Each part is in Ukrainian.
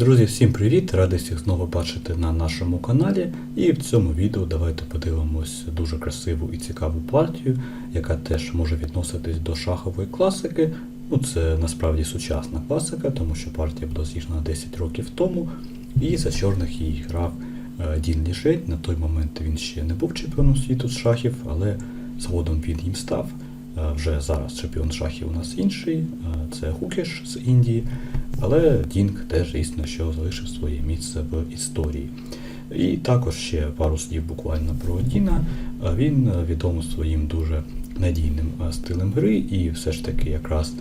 Друзі, всім привіт! Радий всіх знову бачити на нашому каналі. І в цьому відео давайте подивимось дуже красиву і цікаву партію, яка теж може відноситись до шахової класики. Ну, це насправді сучасна класика, тому що партія була зіграна 10 років тому, і за чорних її грав е, Дін Лішень. На той момент він ще не був чемпіоном світу з шахів, але згодом він їм став. Е, Вже зараз чемпіон шахів у нас інший, е, це Гукеш з Індії, але Дінг теж дійсно що залишив своє місце в історії. І також ще пару слів буквально про Діна. Е, Він відомий своїм дуже надійним стилем гри, і все ж таки якраз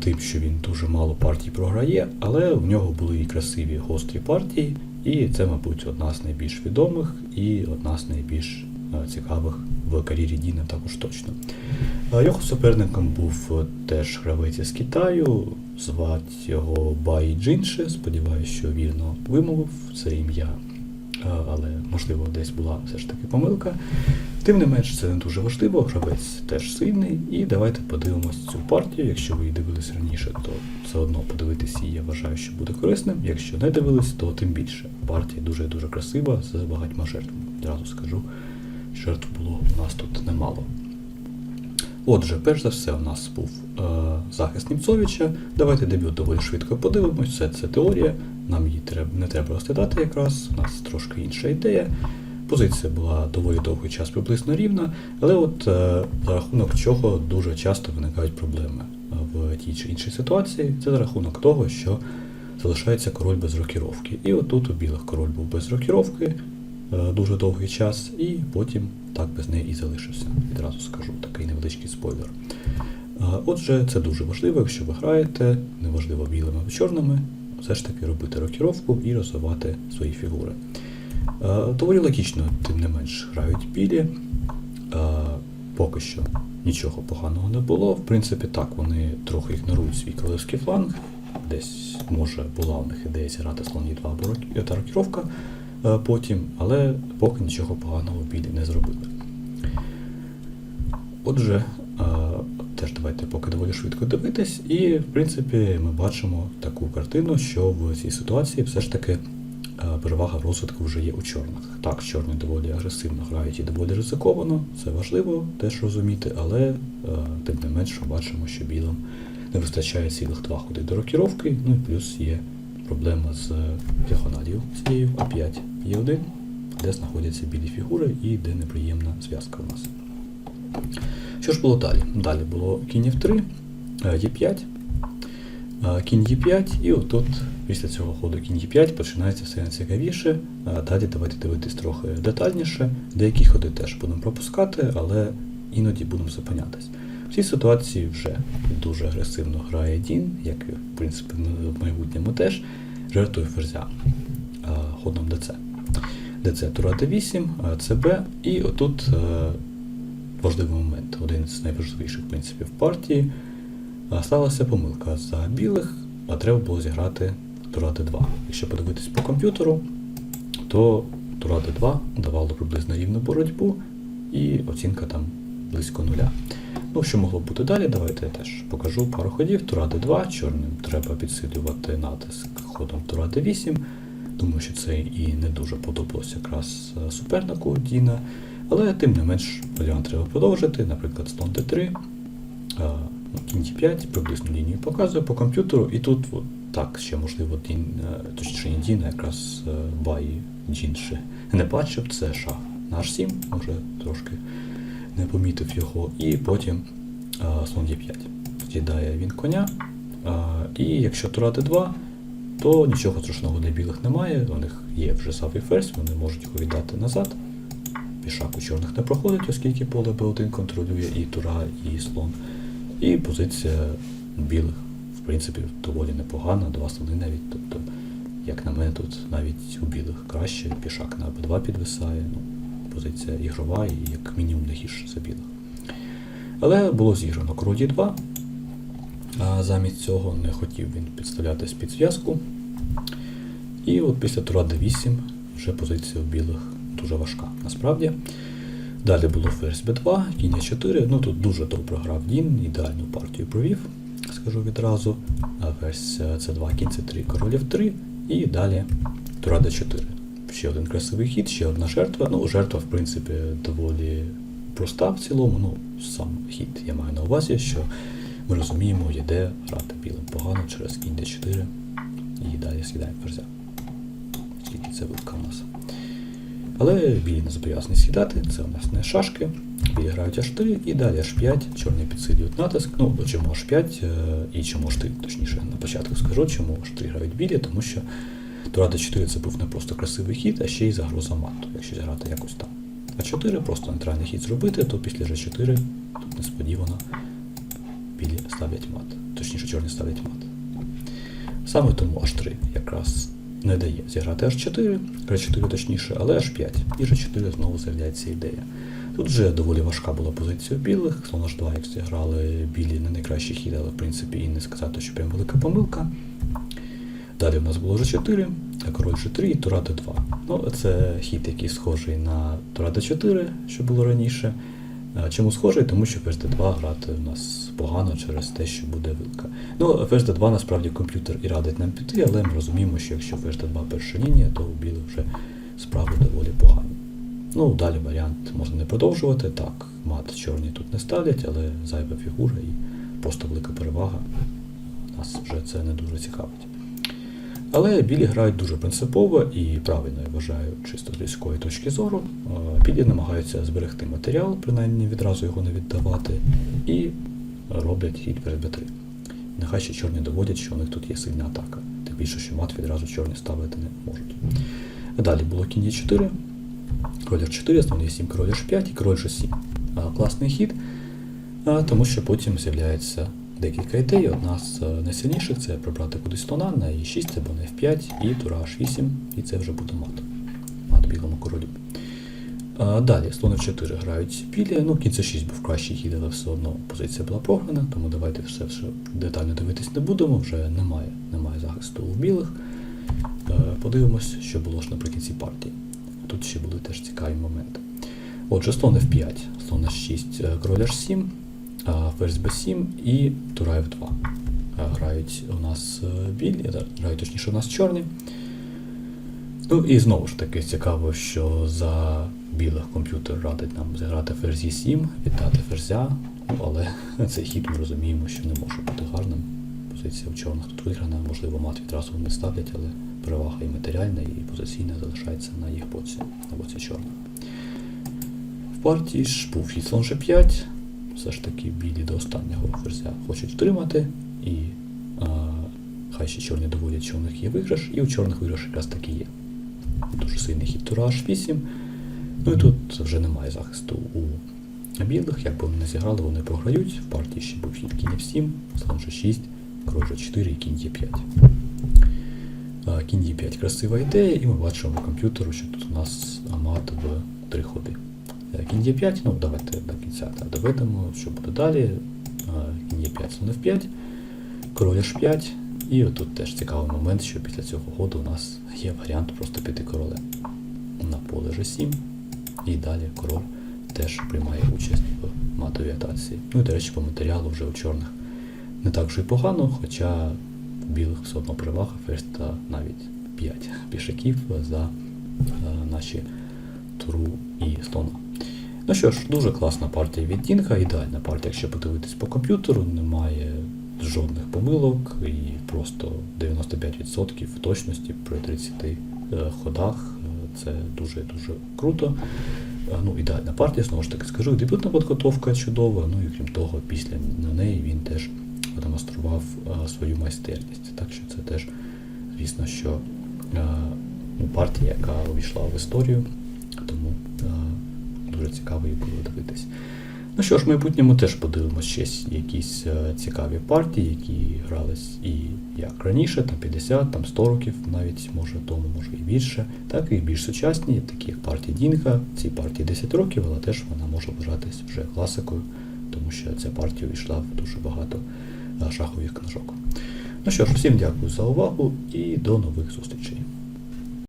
тим, що він дуже мало партій програє, але в нього були і красиві гострі партії, і це, мабуть, одна з найбільш відомих і одна з найбільш цікавих в кар'єрі Діна також точно. Його суперником був е, теж гравець із Китаю, звати його Бай Джинше. Сподіваюся, що вірно вимовив це ім'я, але можливо десь була все ж таки помилка. Тим не менш, це не дуже важливо, гравець теж сильний. І давайте подивимось цю партію. Якщо ви її дивились раніше, то все одно подивитись її, я вважаю, що буде корисним. Якщо не дивились, то тим більше. Партія дуже дуже красива з багатьма жертвами. Одразу скажу, жертв було у нас тут немало. Отже, перш за все, у нас був е, захист Німцовича. Давайте дебют доволі швидко подивимось. Все це теорія. Нам її треба, не треба розглядати якраз. У нас трошки інша ідея. Позиція була доволі довгий час приблизно рівна, але от е, за рахунок чого дуже часто виникають проблеми в тій чи іншій ситуації. Це за рахунок того, що залишається король без рокіровки. І отут у білих король був без рокіровки е, дуже довгий час, і потім так без неї і залишився. Відразу скажу такий невеличкий спойлер. Е, Отже, це дуже важливо, якщо ви граєте, неважливо білими або чорними, все ж таки робити рокіровку і розвивати свої фігури. Е, Доволі логічно, тим не менш, грають білі. Е, Поки що нічого поганого не було. В принципі, так, вони трохи ігнорують свій королевський фланг. Десь, може, була у них ідея зіграти слон Е2 або рокіровка е, потім, але поки нічого поганого білі не зробили. Отже, е, теж давайте поки доволі швидко дивитись, і в принципі ми бачимо таку картину, що в цій ситуації все ж таки е, перевага розвитку вже є у чорних. Так, чорні доволі агресивно грають і доволі ризиковано, це важливо теж розуміти, але е, тим не менш ми бачимо, що білим не вистачає цілих два ходи до рокіровки, ну і плюс є проблема з діагоналію цією А5 є один, де знаходяться білі фігури і де неприємна зв'язка у нас. Що ж було далі? Далі було кінь F3, е, Е5, е, кінь Е5, і отут після цього ходу кінь Е5 починається все найцікавіше. Е, Далі давайте дивитись трохи детальніше. Деякі ходи теж будемо пропускати, але іноді будемо зупинятись. В цій ситуації вже дуже агресивно грає Дін, як в принципі в майбутньому теж, жертвує ферзя е, ходом ДЦ. ДЦ Тура Д8, е, ЦБ, і отут е, важливий момент, один з найважливіших принципів партії. Сталася помилка за білих, а треба було зіграти Тура Д2. Якщо подивитись по комп'ютеру, то Тура Д2 давало приблизно рівну боротьбу, і оцінка там близько нуля. Ну, що могло бути далі, давайте я теж покажу пару ходів. Тура Д2, чорним треба підсилювати натиск ходом Тура Д8. Думаю, що це і не дуже подобалося якраз е, супернику Діна. Але тим не менш варіант треба продовжити, наприклад, слон Д3, е, ну, кінь Д5, приблизну лінію показує по комп'ютеру, і тут от, так ще можливо Дін, е, точніше не Дін, а якраз е, Бай Джін ще не бачив, це шах на H7, може трошки не помітив його, і потім слон Е5. З'їдає він коня. І якщо Тура Д2, то нічого страшного для білих немає. У них є вже савий ферзь, вони можуть його віддати назад. Пішак у чорних не проходить, оскільки поле Б1 контролює і Тура, і слон. І позиція білих, в принципі, доволі непогана, два слони навіть. Тобто, як на мене, тут навіть у білих краще, пішак на Б2 підвисає. Ну, позиція ігрова і як мінімум не гірше за білих. Але було зіграно король Е2, а замість цього не хотів він підставлятись під зв'язку. І от після тура d8 вже позиція у білих дуже важка насправді. Далі було ферзь b2, кінь 4 Ну тут дуже добре грав Дін, ідеальну партію провів, скажу відразу. А Ферзь c2, кінь c3, король f3. і далі тура d4. Ще один красивий хід, ще одна жертва. Ну, жертва, в принципі, доволі проста в цілому. Ну, сам хід я маю на увазі, що ми розуміємо, йде грати білим погано через кінь d4 і далі скидаємо ферзя. Скільки це вилка у нас. Але білі не зобов'язані сідати, це у нас не шашки. Білі грають H3 і далі H5, чорні підсилюють натиск. Ну, чому H5 е, і чому H3, точніше, на початку скажу, чому H3 грають білі, тому що Тура D4 це був не просто красивий хід, а ще й загроза мату, якщо зіграти якось там. А 4 просто нейтральний хід зробити, то після G4 тут несподівано білі ставлять мат. Точніше, чорні ставлять мат. Саме тому H3 якраз не дає зіграти H4, G4 точніше, але H5. І G4 знову з'являється ідея. Тут вже доволі важка була позиція білих. Слон H2, як зіграли білі не найкращий хід, але в принципі і не сказати, що прям велика помилка. Далі в нас було G4, король G3 і Тура D2. Ну, це хід, який схожий на Тура D4, що було раніше. Чому схожий? Тому що ферзь D2 грати у нас погано через те, що буде вилка. Ну, ферзь D2 насправді комп'ютер і радить нам піти, але ми розуміємо, що якщо ферзь D2 перша лінія, то у білих вже справи доволі погані. Ну, далі варіант можна не продовжувати. Так, мат чорні тут не ставлять, але зайва фігура і просто велика перевага. Нас вже це не дуже цікавить. Але білі грають дуже принципово і правильно, я вважаю, чисто з людської точки зору. Білі намагаються зберегти матеріал, принаймні відразу його не віддавати, і роблять хід перед Б3. Нехай ще чорні доводять, що у них тут є сильна атака. Тим більше, що мат відразу чорні ставити не можуть. Далі було кінь Е4, король H4, слон Е7, король H5 і король G7. Класний хід, тому що потім з'являється декілька ідей. Одна з е, найсильніших це прибрати кудись слона на e6 або на f5 і тура h8, і це вже буде мат. Мат білому королю. А, Далі слон f4 грають білі. Ну, кінь c6 був кращий хід, але все одно позиція була програна, тому давайте все, все детально дивитись не будемо, вже немає, немає захисту у білих. Е, Подивимось, що було ж наприкінці партії. Тут ще були теж цікаві моменти. Отже, слон f5, слон h6, е, король h7, а, ферзь b7 і тура f2. Грають у нас е, білі, грають точніше у нас чорні. Ну і знову ж таки цікаво, що за білих комп'ютер радить нам зіграти ферзь e7, віддати ферзя, ну, але цей хід ми розуміємо, що не може бути гарним. Позиція у чорних тут виграна, можливо, мат відразу не ставлять, але перевага і матеріальна, і позиційна залишається на їх боці, на боці чорних. В партії ж був хід слон G5, все ж таки білі до останнього ферзя хочуть втримати, і а, хай ще чорні доводять, що у них є виграш, і у чорних виграш якраз таки є. Дуже сильний хід тура H8. Ну і тут вже немає захисту у білих, як би вони не зіграли, вони програють. В партії ще був хід кінь F7, слон G6, король G4 і кінь Е5. А, Кінь Е5 красива ідея, і ми бачимо по комп'ютеру, що тут у нас мат в три ходи. Е, Кінь Е5, ну давайте до кінця та доведемо, що буде далі. Кінь Е5, слон F5, король H5. І отут теж цікавий момент, що після цього ходу у нас є варіант просто піти королем на поле G7. І далі король теж приймає участь в матовій атаці. Ну і, до речі, по матеріалу вже у чорних не так вже й погано, хоча в білих все одно перевага ферзь та навіть 5 пішаків за е, наші туру і слона. Ну що ж, дуже класна партія від Дінга, ідеальна партія, якщо подивитись по комп'ютеру, немає жодних помилок і просто 95% точності при 30 е, ходах. Е, Це дуже-дуже круто. Е, Ну, ідеальна партія, знову ж таки скажу, дебютна підготовка чудова, ну і крім того, після на неї він теж продемонстрував свою майстерність. Так що це теж, звісно, що ну, партія, яка увійшла в історію, тому дуже цікаво її було дивитись. Ну що ж, в майбутньому теж подивимося ще якісь е, цікаві партії, які грались і як раніше, там 50, там 100 років, навіть може тому, може і більше, так і більш сучасні, такі як партія Дінка. Цій партії 10 років, але теж вона може вважатись вже класикою, тому що ця партія увійшла в дуже багато е, шахових книжок. Ну що ж, всім дякую за увагу і до нових зустрічей.